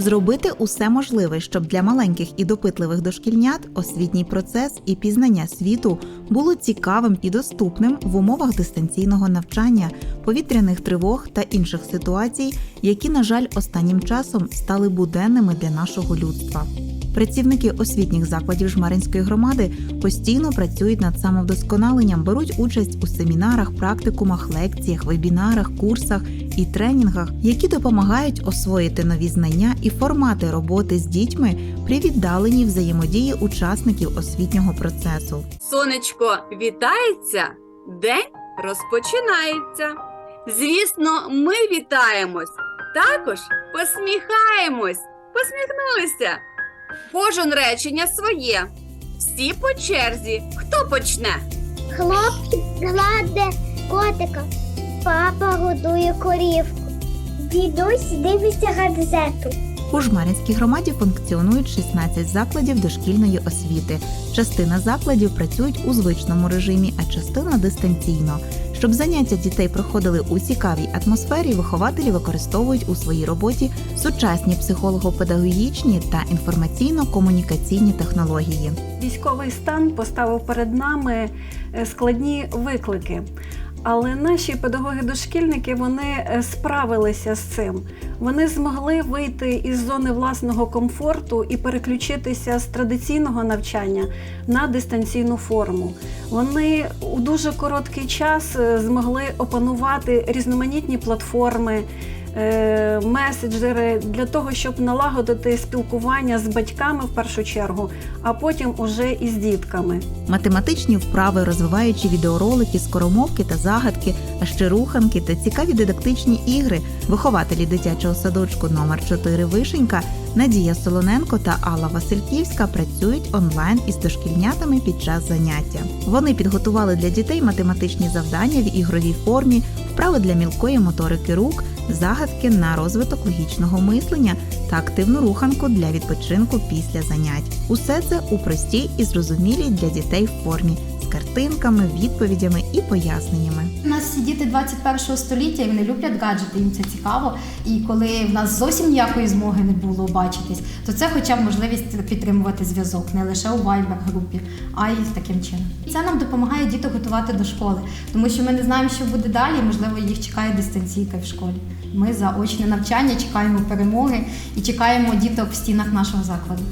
Зробити усе можливе, щоб для маленьких і допитливих дошкільнят освітній процес і пізнання світу було цікавим і доступним в умовах дистанційного навчання, повітряних тривог та інших ситуацій, які, на жаль, останнім часом стали буденними для нашого людства. Працівники освітніх закладів Жмеринської громади постійно працюють над самовдосконаленням, беруть участь у семінарах, практикумах, лекціях, вебінарах, курсах і тренінгах, які допомагають освоїти нові знання і формати роботи з дітьми при віддаленій взаємодії учасників освітнього процесу. Сонечко вітається, день розпочинається. Звісно, ми вітаємось, також посміхаємось, посміхнулися. Кожен речення своє. Всі по черзі. Хто почне? Хлопчик гладе котика, папа годує корівку. Дідусь дивиться газету. У Жмеринській громаді функціонують 16 закладів дошкільної освіти. Частина закладів працюють у звичному режимі, а частина дистанційно. Щоб заняття дітей проходили у цікавій атмосфері, вихователі використовують у своїй роботі сучасні психолого-педагогічні та інформаційно-комунікаційні технології. Військовий стан поставив перед нами е, складні виклики. Але наші педагоги-дошкільники вони е, справилися з цим. Вони змогли вийти із зони власного комфорту і переключитися з традиційного навчання на дистанційну форму. Вони у дуже короткий час е, змогли опанувати різноманітні платформи, меседжери для того, щоб налагодити спілкування з батьками в першу чергу, а потім уже і з дітками. Математичні вправи, розвиваючі відеоролики, скоромовки та загадки, а ще руханки та цікаві дидактичні ігри. Вихователі дитячого садочку номер 4 Вишенька Надія Солоненко та Алла Васильківська працюють онлайн із дошкільнятами під час заняття. Вони підготували для дітей математичні завдання в ігровій формі, вправи для мілкої моторики рук, загадки на розвиток логічного мислення та активну руханку для відпочинку після занять. Усе це у простій і зрозумілій для дітей формі картинками, відповідями і поясненнями. У нас всі діти 21 століття і вони люблять гаджети, їм це цікаво. І коли в нас зовсім ніякої змоги не було бачитись, то це хоча б можливість підтримувати зв'язок не лише у Viber групі, а й таким чином. Це нам допомагає діток готувати до школи, тому що ми не знаємо, що буде далі. Можливо, їх чекає дистанційка в школі. Ми за очне навчання чекаємо перемоги і чекаємо діток в стінах нашого закладу.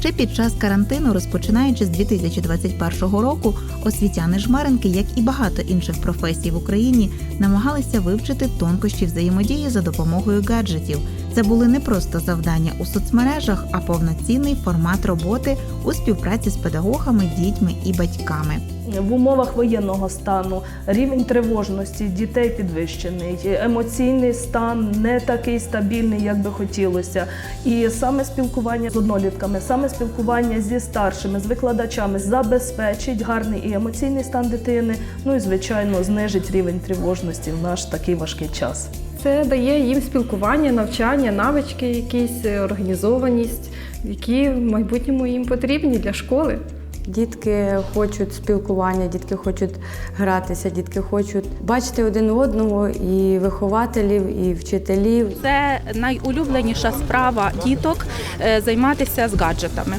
Ще під час карантину, розпочинаючи з 2021 року, освітяни жмеренки, як і багато інших професій в Україні, намагалися вивчити тонкощі взаємодії за допомогою гаджетів. Це були не просто завдання у соцмережах, а повноцінний формат роботи у співпраці з педагогами, дітьми і батьками. В умовах воєнного стану рівень тривожності дітей підвищений, емоційний стан не такий стабільний, як би хотілося. І саме спілкування з однолітками, саме спілкування зі старшими, з викладачами забезпечить гарний і емоційний стан дитини. Ну і звичайно знижить рівень тривожності в наш такий важкий час. Це дає їм спілкування, навчання, навички, якісь е, організованість, які в майбутньому їм потрібні для школи. Дітки хочуть спілкування, дітки хочуть гратися, дітки хочуть бачити один одного і вихователів, і вчителів. Це найулюбленіша справа діток е, займатися з гаджетами.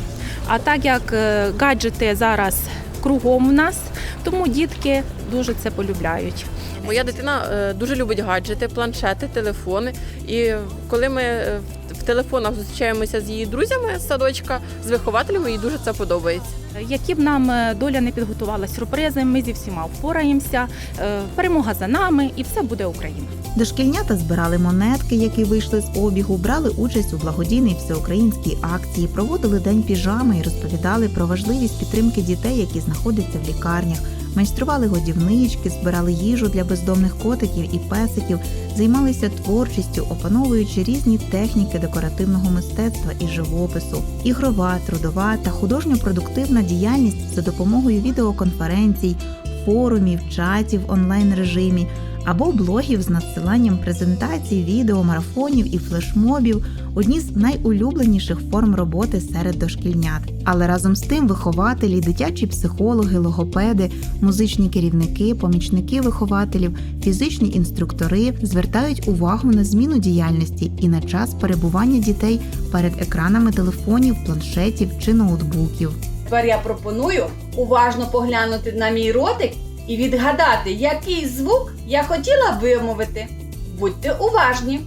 А так як е, гаджети зараз кругом у нас, тому дітки дуже це полюбляють. Моя дитина е, дуже любить гаджети, планшети, телефони. І коли ми в телефонах зустрічаємося з її друзями з садочка, з вихователями, їй дуже це подобається. Які б нам е, доля не підготувала сюрпризи, ми зі всіма впораємося. Е, Перемога за нами, і все буде Україна. Дошкільнята збирали монетки, які вийшли з обігу, брали участь у благодійній всеукраїнській акції, проводили день піжами і розповідали про важливість підтримки дітей, які знаходяться в лікарнях. Майстрували годівнички, збирали їжу для бездомних котиків і песиків, займалися творчістю, опановуючи різні техніки декоративного мистецтва і живопису, ігрова, трудова та художньо-продуктивна діяльність за допомогою відеоконференцій, форумів, чатів в онлайн режимі, або блогів з надсиланням презентацій, відео, марафонів і флешмобів одні з найулюбленіших форм роботи серед дошкільнят. Але разом з тим вихователі, дитячі психологи, логопеди, музичні керівники, помічники вихователів, фізичні інструктори звертають увагу на зміну діяльності і на час перебування дітей перед екранами телефонів, планшетів чи ноутбуків. Тепер я пропоную уважно поглянути на мій ротик і відгадати, який звук я хотіла вимовити. Будьте уважні.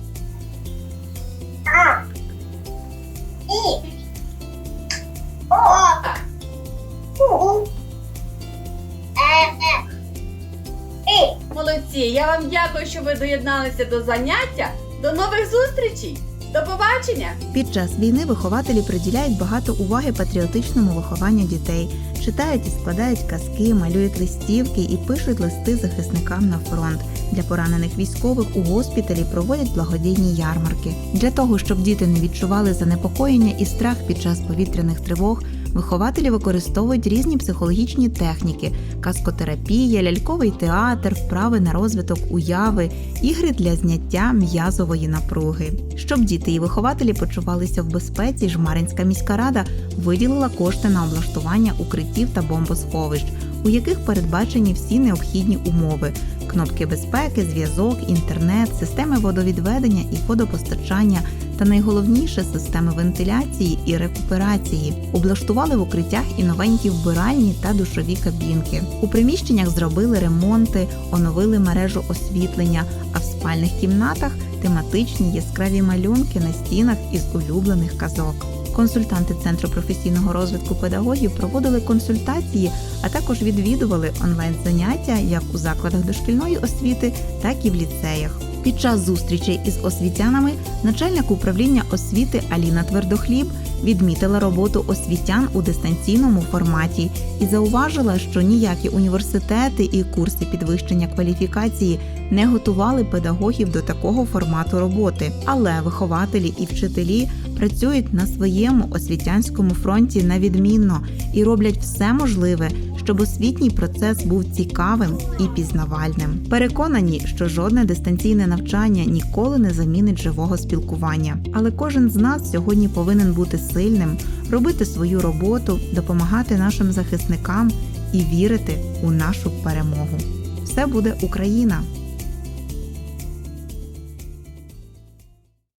Молодці! Я вам дякую, що ви доєдналися до заняття. До нових зустрічей! До побачення! Під час війни вихователі приділяють багато уваги патріотичному вихованню дітей, читають і складають казки, малюють листівки і пишуть листи захисникам на фронт. Для поранених військових у госпіталі проводять благодійні ярмарки. Для того, щоб діти не відчували занепокоєння і страх під час повітряних тривог, вихователі використовують різні психологічні техніки: каскотерапія, ляльковий театр, вправи на розвиток уяви, ігри для зняття м'язової напруги. Щоб діти і вихователі почувалися в безпеці, Жмаринська міська рада виділила кошти на облаштування укриттів та бомбосховищ, у яких передбачені всі необхідні умови: кнопки безпеки, зв'язок, інтернет, системи водовідведення і водопостачання. Та найголовніше системи вентиляції і рекуперації. Облаштували в укриттях і новенькі вбиральні та душові кабінки. У приміщеннях зробили ремонти, оновили мережу освітлення, а в спальних кімнатах тематичні яскраві малюнки на стінах із улюблених казок. Консультанти Центру професійного розвитку педагогів проводили консультації, а також відвідували онлайн-заняття як у закладах дошкільної освіти, так і в ліцеях. Під час зустрічей із освітянами начальник управління освіти Аліна Твердохліб відмітила роботу освітян у дистанційному форматі і зауважила, що ніякі університети і курси підвищення кваліфікації не готували педагогів до такого формату роботи. Але вихователі і вчителі працюють на своєму освітянському фронті на відмінно і роблять все можливе, щоб освітній процес був цікавим і пізнавальним. Переконані, що жодне дистанційне навчання ніколи не замінить живого спілкування. Але кожен з нас сьогодні повинен бути сильним, робити свою роботу, допомагати нашим захисникам і вірити у нашу перемогу. Все буде Україна!